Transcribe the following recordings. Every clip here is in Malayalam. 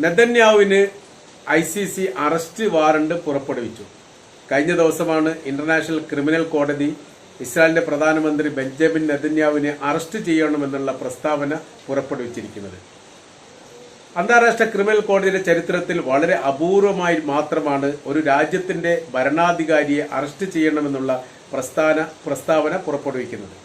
നെതന്യാവിന് I C C arrest warrant പുറപ്പെടുവിച്ചു. കഴിഞ്ഞ ദിവസമാണ് ഇന്റർനാഷണൽ ക്രിമിനൽ കോടതി ഇസ്രായേലിന്റെ പ്രധാനമന്ത്രി ബെഞ്ചമിൻ നെതന്യാവിനെ അറസ്റ്റ് ചെയ്യണമെന്നുള്ള പ്രസ്താവന പുറപ്പെടുവിച്ചിരിക്കുന്നത്. അന്താരാഷ്ട്ര ക്രിമിനൽ കോടതിയുടെ ചരിത്രത്തിൽ വളരെ അപൂർവമായി മാത്രമാണ് ഒരു രാജ്യത്തിന്റെ ഭരണാധികാരിയെ അറസ്റ്റ് ചെയ്യണമെന്നുള്ള പ്രസ്ഥാന പ്രസ്താവന പുറപ്പെടുവിക്കുന്നത്.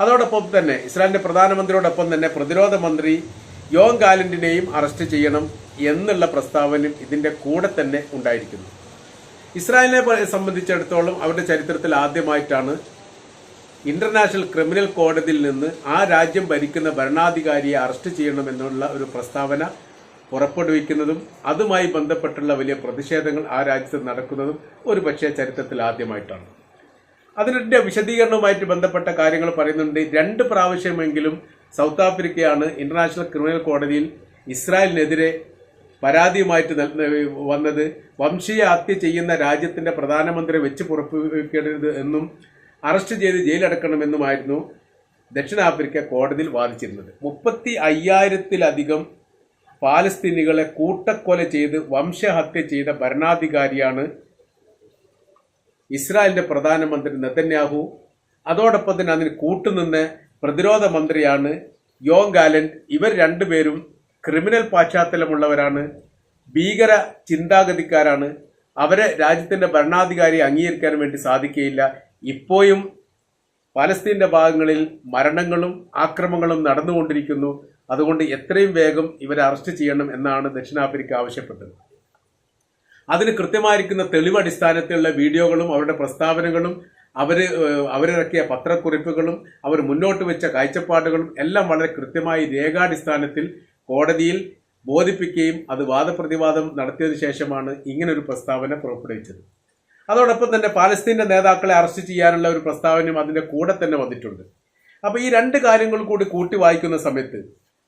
അതോടൊപ്പം തന്നെ ഇസ്രായേലിന്റെ പ്രധാനമന്ത്രിയോടൊപ്പം തന്നെ പ്രതിരോധ മന്ത്രി യോൻ ഗാലന്റിനെയും അറസ്റ്റ് ചെയ്യണം എന്നുള്ള പ്രസ്താവനയും ഇതിന്റെ കൂടെ തന്നെ ഉണ്ടായിരിക്കുന്നു. ഇസ്രായേലിനെ സംബന്ധിച്ചിടത്തോളം അവരുടെ ചരിത്രത്തിൽ ആദ്യമായിട്ടാണ് ഇന്റർനാഷണൽ ക്രിമിനൽ കോടതിയിൽ നിന്ന് ആ രാജ്യം ഭരിക്കുന്ന ഭരണാധികാരിയെ അറസ്റ്റ് ചെയ്യണമെന്നുള്ള ഒരു പ്രസ്താവന പുറപ്പെടുവിക്കുന്നതും അതുമായി ബന്ധപ്പെട്ടുള്ള വലിയ പ്രതിഷേധങ്ങൾ ആ രാജ്യത്ത് നടക്കുന്നതും ഒരു പക്ഷേ ചരിത്രത്തിൽ ആദ്യമായിട്ടാണ്. അതിന്റെ വിശദീകരണവുമായിട്ട് ബന്ധപ്പെട്ട കാര്യങ്ങൾ പറയുന്നുണ്ട്. രണ്ട് പ്രാവശ്യമെങ്കിലും സൗത്ത് ആഫ്രിക്കയാണ് ഇന്റർനാഷണൽ ക്രിമിനൽ കോടതിയിൽ ഇസ്രായേലിനെതിരെ പരാതിയുമായിട്ട് വന്നത്. വംശീയ ഹത്യ ചെയ്യുന്ന രാജ്യത്തിന്റെ പ്രധാനമന്ത്രി വെച്ച് പുറപ്പെടുവിക്കരുത് എന്നും അറസ്റ്റ് ചെയ്ത് ജയിലടക്കണമെന്നുമായിരുന്നു ദക്ഷിണാഫ്രിക്ക കോടതിയിൽ വാദിച്ചിരുന്നത്. മുപ്പത്തി അയ്യായിരത്തിലധികം പാലസ്തീനികളെ കൂട്ടക്കൊല ചെയ്ത് വംശഹത്യ ചെയ്ത ഭരണാധികാരിയാണ് ഇസ്രായേലിന്റെ പ്രധാനമന്ത്രി നെതന്യാഹു. അതോടൊപ്പം തന്നെ അതിന് കൂട്ടുനിന്ന് പ്രതിരോധ മന്ത്രിയാണ് യോങ് ഗാലൻഡ്. ഇവർ രണ്ടുപേരും ക്രിമിനൽ പശ്ചാത്തലമുള്ളവരാണ്. ഭീകര ചിന്താഗതിക്കാരാണ്. അവരെ രാജ്യത്തിന്റെ ഭരണാധികാരി അംഗീകരിക്കാൻ വേണ്ടി സാധിക്കുകയില്ല. ഇപ്പോഴും പലസ്തീന്റെ ഭാഗങ്ങളിൽ മരണങ്ങളും ആക്രമണങ്ങളും നടന്നുകൊണ്ടിരിക്കുന്നു. അതുകൊണ്ട് എത്രയും വേഗം ഇവരെ അറസ്റ്റ് ചെയ്യണം എന്നാണ് ദക്ഷിണാഫ്രിക്ക ആവശ്യപ്പെട്ടത്. അതിന് കൃത്യമായിരിക്കുന്ന തെളിവ് അടിസ്ഥാനത്തിലുള്ള വീഡിയോകളും അവരുടെ പ്രസ്താവനകളും ഏഹ്, അവരിറക്കിയ പത്രക്കുറിപ്പുകളും അവർ മുന്നോട്ട് വെച്ച കാഴ്ചപ്പാടുകളും എല്ലാം വളരെ കൃത്യമായി രേഖാടിസ്ഥാനത്തിൽ കോടതിയിൽ ബോധിപ്പിക്കുകയും അത് വാദപ്രതിവാദം നടത്തിയതിനു ശേഷമാണ് ഇങ്ങനൊരു പ്രസ്താവന പുറപ്പെടുവിച്ചത്. അതോടൊപ്പം തന്നെ പാലസ്തീന്റെ നേതാക്കളെ അറസ്റ്റ് ചെയ്യാനുള്ള ഒരു പ്രസ്താവനയും അതിന്റെ കൂടെ തന്നെ വന്നിട്ടുണ്ട്. അപ്പോൾ ഈ രണ്ട് കാര്യങ്ങൾ കൂടി കൂട്ടി വായിക്കുന്ന സമയത്ത്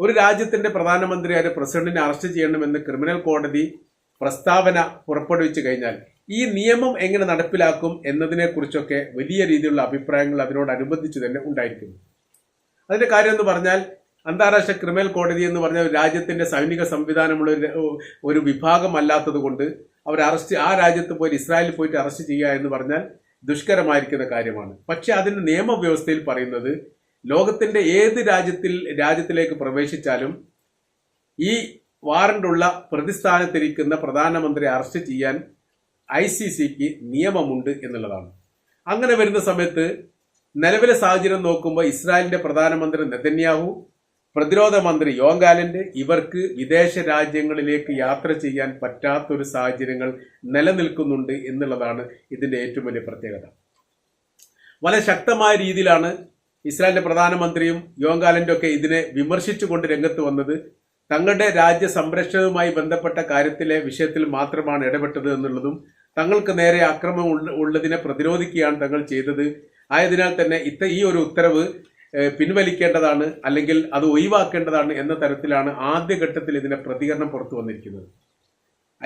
ഒരു രാജ്യത്തിന്റെ പ്രധാനമന്ത്രി അതിന്റെ പ്രസിഡന്റിനെ അറസ്റ്റ് ചെയ്യണമെന്ന് ക്രിമിനൽ കോടതി പ്രസ്താവന പുറപ്പെടുവിച്ചു കഴിഞ്ഞാൽ ഈ നിയമം എങ്ങനെ നടപ്പിലാക്കും എന്നതിനെ കുറിച്ചൊക്കെ വലിയ രീതിയിലുള്ള അഭിപ്രായങ്ങൾ അതിനോടനുബന്ധിച്ച് തന്നെ ഉണ്ടായിരിക്കുന്നു. അതിന്റെ കാര്യം എന്ന് പറഞ്ഞാൽ അന്താരാഷ്ട്ര ക്രിമിനൽ കോടതി എന്ന് പറഞ്ഞ രാജ്യത്തിന്റെ സൈനിക സംവിധാനമുള്ള ഒരു- ഒരു വിഭാഗം അല്ലാത്തത് കൊണ്ട് അവർ അറസ്റ്റ് ആ രാജ്യത്ത് പോയി ഇസ്രായേലിൽ പോയിട്ട് അറസ്റ്റ് ചെയ്യുക എന്ന് പറഞ്ഞാൽ ദുഷ്കരമായിരിക്കുന്ന കാര്യമാണ്. പക്ഷെ അതിന്റെ നിയമവ്യവസ്ഥയിൽ പറയുന്നത് ലോകത്തിന്റെ ഏത് രാജ്യത്തിൽ രാജ്യത്തിലേക്ക് പ്രവേശിച്ചാലും ഈ വാറണ്ടുള്ള പ്രതിസ്ഥാനത്തിരിക്കുന്ന പ്രധാനമന്ത്രി അറസ്റ്റ് ചെയ്യാൻ ഐ സി സിക്ക് നിയമമുണ്ട് എന്നുള്ളതാണ്. അങ്ങനെ വരുന്ന സമയത്ത് നിലവിലെ സാഹചര്യം നോക്കുമ്പോൾ ഇസ്രായേലിന്റെ പ്രധാനമന്ത്രി നെതന്യാഹു പ്രതിരോധ മന്ത്രി യോങ്കാലന്റ് ഇവർക്ക് വിദേശ രാജ്യങ്ങളിലേക്ക് യാത്ര ചെയ്യാൻ പറ്റാത്തൊരു സാഹചര്യങ്ങൾ നിലനിൽക്കുന്നുണ്ട് എന്നുള്ളതാണ് ഇതിന്റെ ഏറ്റവും വലിയ പ്രത്യേകത. വളരെ ശക്തമായ രീതിയിലാണ് ഇസ്രായേലിന്റെ പ്രധാനമന്ത്രിയും യോങ്കാലന്റും ഒക്കെ ഇതിനെ വിമർശിച്ചുകൊണ്ട് രംഗത്ത് വന്നത്. തങ്ങളുടെ രാജ്യ സംരക്ഷണവുമായി ബന്ധപ്പെട്ട കാര്യത്തിലെ വിഷയത്തിൽ മാത്രമാണ് ഇടപെട്ടത് എന്നുള്ളതും തങ്ങൾക്ക് നേരെ ആക്രമണം ഉള്ള- ഉള്ളതിനെ പ്രതിരോധിക്കുകയാണ് തങ്ങൾ ചെയ്തത്. ആയതിനാൽ തന്നെ ഇത്ത ഈ ഒരു ഉത്തരവ് പിൻവലിക്കേണ്ടതാണ് അല്ലെങ്കിൽ അത് ഒഴിവാക്കേണ്ടതാണ് എന്ന തരത്തിലാണ് ആദ്യഘട്ടത്തിൽ ഇതിന്റെ പ്രതികരണം പുറത്തു വന്നിരിക്കുന്നത്.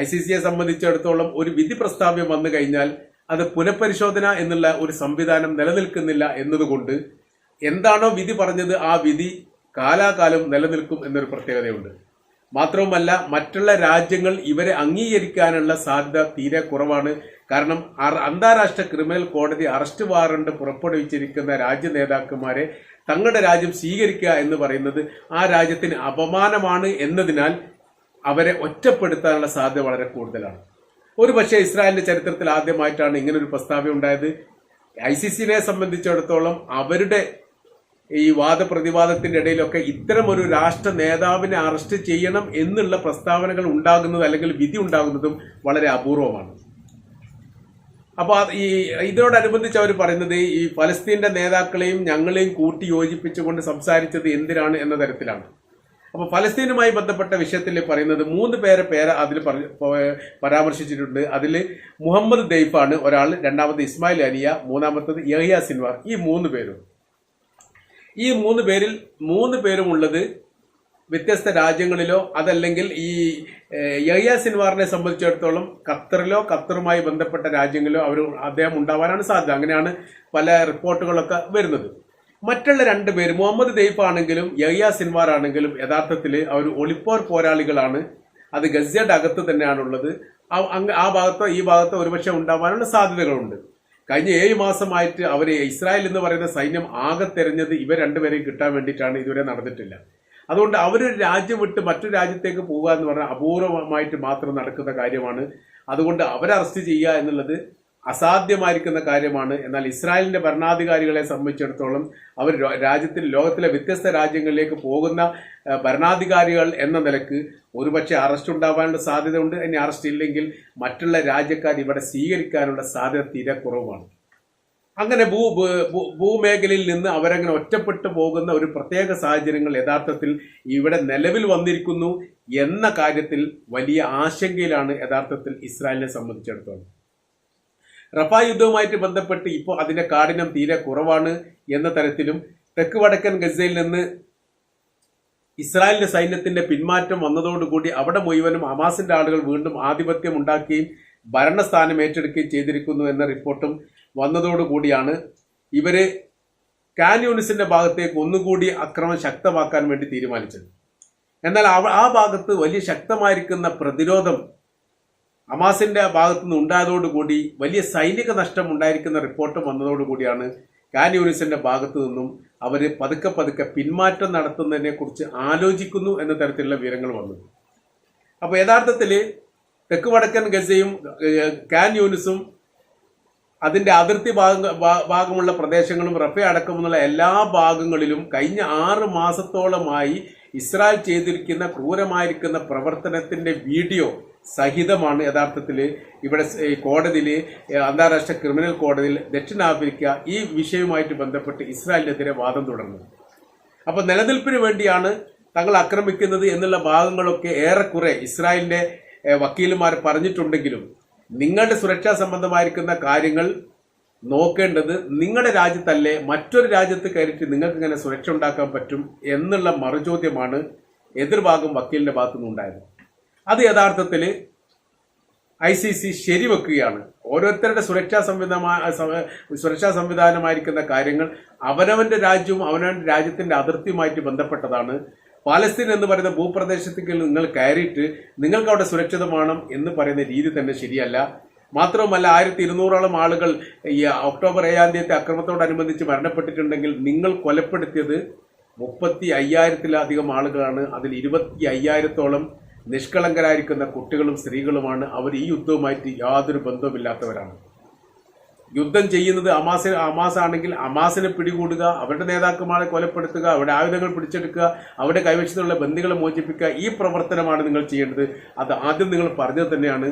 ഐ സി സിയെ സംബന്ധിച്ചിടത്തോളം ഒരു വിധി പ്രസ്താവ്യം വന്നു കഴിഞ്ഞാൽ അത് പുനഃപരിശോധന എന്നുള്ള ഒരു സംവിധാനം നിലനിൽക്കുന്നില്ല എന്നതുകൊണ്ട് എന്താണോ വിധി പറഞ്ഞത് ആ വിധി കാലാകാലം നിലനിൽക്കും എന്നൊരു പ്രത്യേകതയുണ്ട്. മാത്രവുമല്ല മറ്റുള്ള രാജ്യങ്ങൾ ഇവരെ അംഗീകരിക്കാനുള്ള സാധ്യത തീരെ കുറവാണ്. കാരണം അന്താരാഷ്ട്ര ക്രിമിനൽ കോടതി അറസ്റ്റ് വാറണ്ട് പുറപ്പെടുവിച്ചിരിക്കുന്ന രാജ്യ നേതാക്കന്മാരെ തങ്ങളുടെ രാജ്യം സ്വീകരിക്കുക എന്ന് പറയുന്നത് ആ രാജ്യത്തിന് അപമാനമാണ് എന്നതിനാൽ അവരെ ഒറ്റപ്പെടുത്താനുള്ള സാധ്യത വളരെ കൂടുതലാണ്. ഒരു പക്ഷേ ഇസ്രായേലിന്റെ ചരിത്രത്തിൽ ആദ്യമായിട്ടാണ് ഇങ്ങനൊരു പ്രസ്താവന ഉണ്ടായത്. ഐ സി സിനെ സംബന്ധിച്ചിടത്തോളം അവരുടെ ഈ വാദപ്രതിവാദത്തിന്റെ ഇടയിലൊക്കെ ഇത്തരം ഒരു രാഷ്ട്ര നേതാവിനെ അറസ്റ്റ് ചെയ്യണം എന്നുള്ള പ്രസ്താവനകൾ ഉണ്ടാകുന്നത് അല്ലെങ്കിൽ വിധി ഉണ്ടാകുന്നതും വളരെ അപൂർവമാണ്. അപ്പോൾ ഈ ഇതിനോടനുബന്ധിച്ച് അവർ പറയുന്നത് ഈ ഫലസ്തീന്റെ നേതാക്കളെയും ഞങ്ങളെയും കൂട്ടി യോജിപ്പിച്ചുകൊണ്ട് സംസാരിച്ചത് എന്തിനാണ് എന്ന തരത്തിലാണ്. അപ്പോൾ ഫലസ്തീനുമായി ബന്ധപ്പെട്ട വിഷയത്തിൽ പറയുന്നത് മൂന്ന് പേരെ പേര് അതിൽ പരാമർശിച്ചിട്ടുണ്ട്. അതിൽ മുഹമ്മദ് ദൈഫാണ് ഒരാൾ രണ്ടാമത് ഇസ്മായിൽ അലിയ മൂന്നാമത്തത് യഹിയ സിൻവാർ ഈ മൂന്ന് പേരും. ഈ മൂന്ന് പേരിൽ മൂന്ന് പേരും ഉള്ളത് വ്യത്യസ്ത രാജ്യങ്ങളിലോ അതല്ലെങ്കിൽ ഈ യഹിയ സിൻവാറിനെ സംബന്ധിച്ചിടത്തോളം ഖത്തറിലോ ഖത്തറുമായി ബന്ധപ്പെട്ട രാജ്യങ്ങളിലോ അവർ അദ്ദേഹം ഉണ്ടാവാനാണ് സാധ്യത. അങ്ങനെയാണ് പല റിപ്പോർട്ടുകളൊക്കെ വരുന്നത്. മറ്റുള്ള രണ്ട് പേര് മുഹമ്മദ് ദെയ്ഫ് ആണെങ്കിലും യഹിയ സിൻവാർ ആണെങ്കിലും യഥാർത്ഥത്തിൽ അവർ ഒളിപ്പോർ പോരാളികളാണ്. അത് ഗസയുടെ അകത്ത് തന്നെയാണുള്ളത്. ആ ഭാഗത്തോ ഈ ഭാഗത്തോ ഒരുപക്ഷെ ഉണ്ടാവാനുള്ള സാധ്യതകളുണ്ട്. കഴിഞ്ഞ ഏഴ് മാസമായിട്ട് അവർ ഇസ്രായേൽ എന്ന് പറയുന്ന സൈന്യം ആകെ തെരഞ്ഞത് ഇവർ രണ്ടുപേരെയും കിട്ടാൻ വേണ്ടിയിട്ടാണ് ഇതുവരെ നടന്നിട്ടില്ല. അതുകൊണ്ട് അവരൊരു രാജ്യം വിട്ട് മറ്റൊരു രാജ്യത്തേക്ക് പോവുക എന്ന് പറഞ്ഞാൽ അപൂർവമായിട്ട് മാത്രം നടക്കുന്ന കാര്യമാണ്. അതുകൊണ്ട് അവരെ അറസ്റ്റ് ചെയ്യുക എന്നുള്ളത് അസാധ്യമായിരിക്കുന്ന കാര്യമാണ്. എന്നാൽ ഇസ്രായേലിന്റെ ഭരണാധികാരികളെ സംബന്ധിച്ചിടത്തോളം അവർ രാജ്യത്തിൽ ലോകത്തിലെ വ്യത്യസ്ത രാജ്യങ്ങളിലേക്ക് പോകുന്ന ഭരണാധികാരികൾ എന്ന നിലയ്ക്ക് ഒരുപക്ഷെ അറസ്റ്റ് ഉണ്ടാവാനുള്ള സാധ്യതയുണ്ട്. ഇനി അറസ്റ്റ് ഇല്ലെങ്കിൽ മറ്റുള്ള രാജ്യക്കാർ ഇവിടെ സ്വീകരിക്കാനുള്ള സാധ്യത തീരെ കുറവാണ്. അങ്ങനെ ഭൂ ഭൂമേഖലയിൽ നിന്ന് അവരങ്ങനെ ഒറ്റപ്പെട്ടു പോകുന്ന ഒരു പ്രത്യേക സാഹചര്യങ്ങൾ യഥാർത്ഥത്തിൽ ഇവിടെ നിലവിൽ വന്നിരിക്കുന്നു എന്ന കാര്യത്തിൽ വലിയ ആശങ്കയിലാണ് യഥാർത്ഥത്തിൽ ഇസ്രായേലിനെ സംബന്ധിച്ചിടത്തോളം. റഫാ യുദ്ധവുമായിട്ട് ബന്ധപ്പെട്ട് ഇപ്പോൾ അതിന്റെ കാഠിനം തീരെ കുറവാണ് എന്ന തരത്തിലും തെക്ക് വടക്കൻ ഗസയിൽ നിന്ന് ഇസ്രായേലിന്റെ സൈന്യത്തിന്റെ പിന്മാറ്റം വന്നതോടുകൂടി അവിടെ മുഴുവനും ഹമാസിന്റെ ആളുകൾ വീണ്ടും ആധിപത്യം ഉണ്ടാക്കുകയും ഭരണസ്ഥാനം ഏറ്റെടുക്കുകയും ചെയ്തിരിക്കുന്നു എന്ന റിപ്പോർട്ടും വന്നതോടുകൂടിയാണ്. ഇവർ കാൻ യൂണിസിന്റെ ഭാഗത്തേക്ക് ഒന്നുകൂടി അക്രമം ശക്തമാക്കാൻ വേണ്ടി തീരുമാനിച്ചത്. എന്നാൽ ആ ഭാഗത്ത് വലിയ ശക്തമായിരിക്കുന്ന പ്രതിരോധം ഹമാസിന്റെ ഭാഗത്തു നിന്ന് ഉണ്ടായതോടുകൂടി വലിയ സൈനിക നഷ്ടം ഉണ്ടായിരിക്കുന്ന റിപ്പോർട്ട് വന്നതോടുകൂടിയാണ് കാൻ യൂണിസിന്റെ ഭാഗത്തു നിന്നും അവർ പതുക്കെ പതുക്കെ പിന്മാറ്റം നടത്തുന്നതിനെ കുറിച്ച് ആലോചിക്കുന്നു എന്ന തരത്തിലുള്ള വിവരങ്ങൾ വന്നത്. അപ്പോൾ യഥാർത്ഥത്തിൽ തെക്ക് വടക്കൻ ഗസയും കാൻ യൂനിസും അതിന്റെ അതിർത്തി ഭാഗ ഭാഗമുള്ള പ്രദേശങ്ങളും റഫ അടക്കമുള്ള എല്ലാ ഭാഗങ്ങളിലും കഴിഞ്ഞ ആറ് മാസത്തോളമായി ഇസ്രായേൽ ചെയ്തിരിക്കുന്ന ക്രൂരമായിരിക്കുന്ന പ്രവർത്തനത്തിന്റെ വീഡിയോ സഹിതമാണ് യഥാർത്ഥത്തിൽ ഇവിടെ കോടതിയിൽ അന്താരാഷ്ട്ര ക്രിമിനൽ കോടതിയിൽ ദക്ഷിണാഫ്രിക്ക ഈ വിഷയവുമായിട്ട് ബന്ധപ്പെട്ട് ഇസ്രായേലിനെതിരെ വാദം തുടർന്നത്. അപ്പോൾ നിലനിൽപ്പിന് വേണ്ടിയാണ് തങ്ങൾ ആക്രമിക്കുന്നത് എന്നുള്ള ഭാഗങ്ങളൊക്കെ ഏറെക്കുറെ ഇസ്രായേലിന്റെ വക്കീലുമാർ പറഞ്ഞിട്ടുണ്ടെങ്കിലും നിങ്ങളുടെ സുരക്ഷാ സംബന്ധമായിരിക്കുന്ന കാര്യങ്ങൾ നോക്കേണ്ടത് നിങ്ങളുടെ രാജ്യത്തല്ലേ മറ്റൊരു രാജ്യത്ത് കയറിയിട്ട് നിങ്ങൾക്ക് ഇങ്ങനെ സുരക്ഷ ഉണ്ടാക്കാൻ പറ്റും എന്നുള്ള മറുചോദ്യമാണ് എതിർഭാഗം വക്കീലിന്റെ ഭാഗത്തുനിന്ന് ഉണ്ടായത് അത് യഥാർത്ഥത്തിൽ ഐ സി സി ശരിവെക്കുകയാണ്. ഓരോരുത്തരുടെ സുരക്ഷാ സംവിധാന സുരക്ഷാ സംവിധാനമായിരിക്കുന്ന കാര്യങ്ങൾ അവനവന്റെ രാജ്യവും അവനവന്റെ രാജ്യത്തിന്റെ അതിർത്തിയുമായിട്ട് ബന്ധപ്പെട്ടതാണ്. പാലസ്തീൻ എന്ന് പറയുന്ന ഭൂപ്രദേശത്തേക്ക് നിങ്ങൾ കയറിയിട്ട് നിങ്ങൾക്ക് അവിടെ സുരക്ഷിതമാണ് എന്ന് പറയുന്ന രീതി തന്നെ ശരിയല്ല. മാത്രവുമല്ല ആയിരത്തി ഇരുന്നൂറോളം ആളുകൾ ഈ ഒക്ടോബർ ഏഴാം തീയതി അക്രമത്തോടനുബന്ധിച്ച് മരണപ്പെട്ടിട്ടുണ്ടെങ്കിൽ നിങ്ങൾ കൊലപ്പെടുത്തിയത് മുപ്പത്തി അയ്യായിരത്തിലധികം ആളുകളാണ്. അതിൽ ഇരുപത്തി അയ്യായിരത്തോളം നിഷ്കളങ്കരായിരിക്കുന്ന കുട്ടികളും സ്ത്രീകളുമാണ് അവർ ഈ യുദ്ധവുമായിട്ട് യാതൊരു ബന്ധവുമില്ലാത്തവരാണ്. യുദ്ധം ചെയ്യുന്നത് അമാസ അമാസാണെങ്കിൽ അമാസിനെ പിടികൂടുക അവരുടെ നേതാക്കന്മാരെ കൊലപ്പെടുത്തുക അവരുടെ ആയുധങ്ങൾ പിടിച്ചെടുക്കുക അവരുടെ കൈവശത്തുള്ള ബന്ധികളെ മോചിപ്പിക്കുക ഈ പ്രവർത്തനമാണ് നിങ്ങൾ ചെയ്യേണ്ടത്. അത് ആദ്യം നിങ്ങൾ പറഞ്ഞത് തന്നെയാണ്.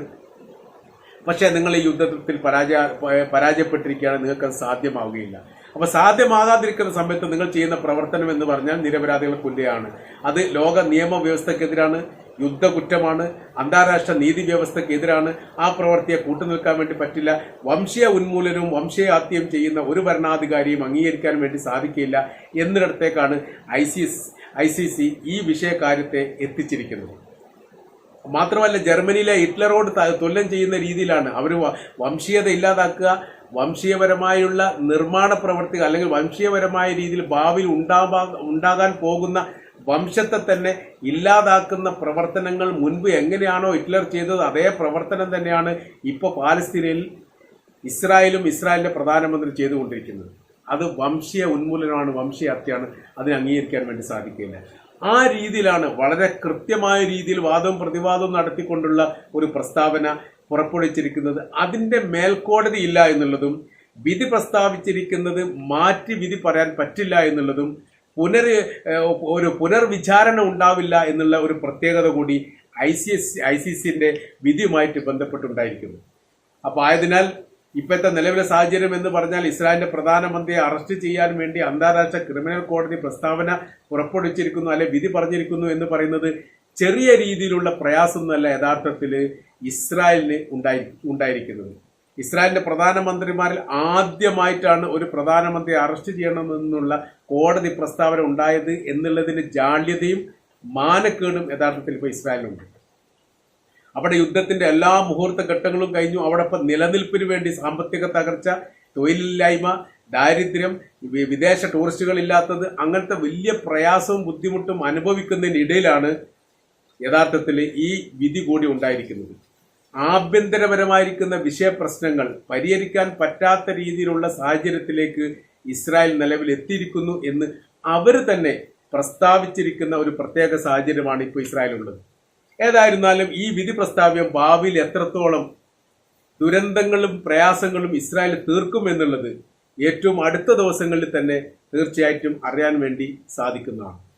പക്ഷേ നിങ്ങൾ ഈ യുദ്ധത്തിൽ പരാജയ പരാജയപ്പെട്ടിരിക്കുകയാണ് നിങ്ങൾക്ക് സാധ്യമാവുകയില്ല. അപ്പൊ സാധ്യമാകാതിരിക്കുന്ന സമയത്ത് നിങ്ങൾ ചെയ്യുന്ന പ്രവർത്തനം എന്ന് പറഞ്ഞാൽ നിരപരാധികളെ കൊല്ലുകയാണ് അത് ലോക നിയമവ്യവസ്ഥക്കെതിരാണ് യുദ്ധകുറ്റമാണ് അന്താരാഷ്ട്ര നീതി വ്യവസ്ഥക്കെതിരാണ് ആ പ്രവൃത്തിയെ കൂട്ടുനിൽക്കാൻ വേണ്ടി പറ്റില്ല. വംശീയ ഉന്മൂലനവും വംശീയ ഹത്യയും ചെയ്യുന്ന ഒരു ഭരണാധികാരിയും അംഗീകരിക്കാൻ വേണ്ടി സാധിക്കില്ല എന്നിടത്തേക്കാണ് I C I C C ഈ വിഷയകാര്യത്തെ എത്തിച്ചിരിക്കുന്നത്. മാത്രമല്ല ജർമ്മനിയിലെ ഹിറ്റ്ലറോട് തുല്യം ചെയ്യുന്ന രീതിയിലാണ് അവർ വംശീയത ഇല്ലാതാക്കുക. വംശീയപരമായുള്ള നിർമ്മാണ പ്രവർത്തികൾ അല്ലെങ്കിൽ വംശീയപരമായ രീതിയിൽ ഭാവിയിൽ ഉണ്ടാകാൻ പോകുന്ന വംശത്തെ തന്നെ ഇല്ലാതാക്കുന്ന പ്രവർത്തനങ്ങൾ മുൻപ് എങ്ങനെയാണോ ഹിറ്റ്ലർ ചെയ്തത് അതേ പ്രവർത്തനം തന്നെയാണ് ഇപ്പോൾ പാലസ്തീനയിൽ ഇസ്രായേലും ഇസ്രായേലിന്റെ പ്രധാനമന്ത്രി ചെയ്തുകൊണ്ടിരിക്കുന്നത്. അത് വംശീയ ഉന്മൂലനമാണ് വംശീയ ഹത്യയാണ്. അതിനെ അംഗീകരിക്കാൻ വേണ്ടി സാധിക്കില്ല ആ രീതിയിലാണ് വളരെ കൃത്യമായ രീതിയിൽ വാദവും പ്രതിവാദവും നടത്തിക്കൊണ്ടുള്ള ഒരു പ്രസ്താവന പുറപ്പെടുവിച്ചിരിക്കുന്നത്. അതിന്റെ മേൽക്കോടതി ഇല്ല എന്നുള്ളതും വിധി പ്രസ്താവിച്ചിരിക്കുന്നത് മാറ്റി വിധി പറയാൻ പറ്റില്ല എന്നുള്ളതും പുനർ ഒരു പുനർവിചാരണ ഉണ്ടാവില്ല എന്നുള്ള ഒരു പ്രത്യേകത കൂടി I C S I C സിന്റെ വിധിയുമായിട്ട് ബന്ധപ്പെട്ടുണ്ടായിരിക്കുന്നു. അപ്പൊ ആയതിനാൽ ഇപ്പോഴത്തെ നിലവിലെ സാഹചര്യം എന്ന് പറഞ്ഞാൽ ഇസ്രായേലിന്റെ പ്രധാനമന്ത്രിയെ അറസ്റ്റ് ചെയ്യാൻ വേണ്ടി അന്താരാഷ്ട്ര ക്രിമിനൽ കോടതി പ്രസ്താവന പുറപ്പെടുവിച്ചിരിക്കുന്നു അല്ലെ വിധി പറഞ്ഞിരിക്കുന്നു എന്ന് പറയുന്നത് ചെറിയ രീതിയിലുള്ള പ്രയാസമൊന്നുമല്ല യഥാർത്ഥത്തിൽ ഇസ്രായേലിന് ഉണ്ടായി ഉണ്ടായിരിക്കുന്നത്. ഇസ്രായേലിന്റെ പ്രധാനമന്ത്രിമാരിൽ ആദ്യമായിട്ടാണ് ഒരു പ്രധാനമന്ത്രി അറസ്റ്റ് ചെയ്യണമെന്നുള്ള കോടതി പ്രസ്താവന ഉണ്ടായത് എന്നുള്ളതിന്റെ ജാള്യതയും മാനക്കേടും യഥാർത്ഥത്തിൽ ഇപ്പോൾ ഇസ്രായേലിനുണ്ട്. അവിടെ യുദ്ധത്തിന്റെ എല്ലാ മുഹൂർത്ത ഘട്ടങ്ങളും കഴിഞ്ഞു. അവിടെ ഇപ്പം നിലനിൽപ്പിന് വേണ്ടി സാമ്പത്തിക തകർച്ച തൊഴിലില്ലായ്മ ദാരിദ്ര്യം വിദേശ ടൂറിസ്റ്റുകൾ ഇല്ലാത്തത് അങ്ങനത്തെ വലിയ പ്രയാസവും ബുദ്ധിമുട്ടും അനുഭവിക്കുന്നതിനിടയിലാണ് യഥാർത്ഥത്തിൽ ഈ വിധി കൂടി ഉണ്ടായിരിക്കുന്നത്. ആഭ്യന്തരപരമായിരിക്കുന്ന വിഷയപ്രശ്നങ്ങൾ പരിഹരിക്കാൻ പറ്റാത്ത രീതിയിലുള്ള സാഹചര്യത്തിലേക്ക് ഇസ്രായേൽ നിലവിൽ എത്തിയിരിക്കുന്നു എന്ന് അവർ തന്നെ പ്രസ്താവിച്ചിരിക്കുന്ന ഒരു പ്രത്യേക സാഹചര്യമാണ് ഇപ്പോൾ ഇസ്രായേലുള്ളത്. ഏതായിരുന്നാലും ഈ വിധി പ്രസ്താവ്യം ഭാവിയിൽ എത്രത്തോളം ദുരന്തങ്ങളും പ്രയാസങ്ങളും ഇസ്രായേൽ തീർക്കും എന്നുള്ളത് ഏറ്റവും അടുത്ത ദിവസങ്ങളിൽ തന്നെ തീർച്ചയായിട്ടും അറിയാൻ വേണ്ടി സാധിക്കുന്നതാണ്.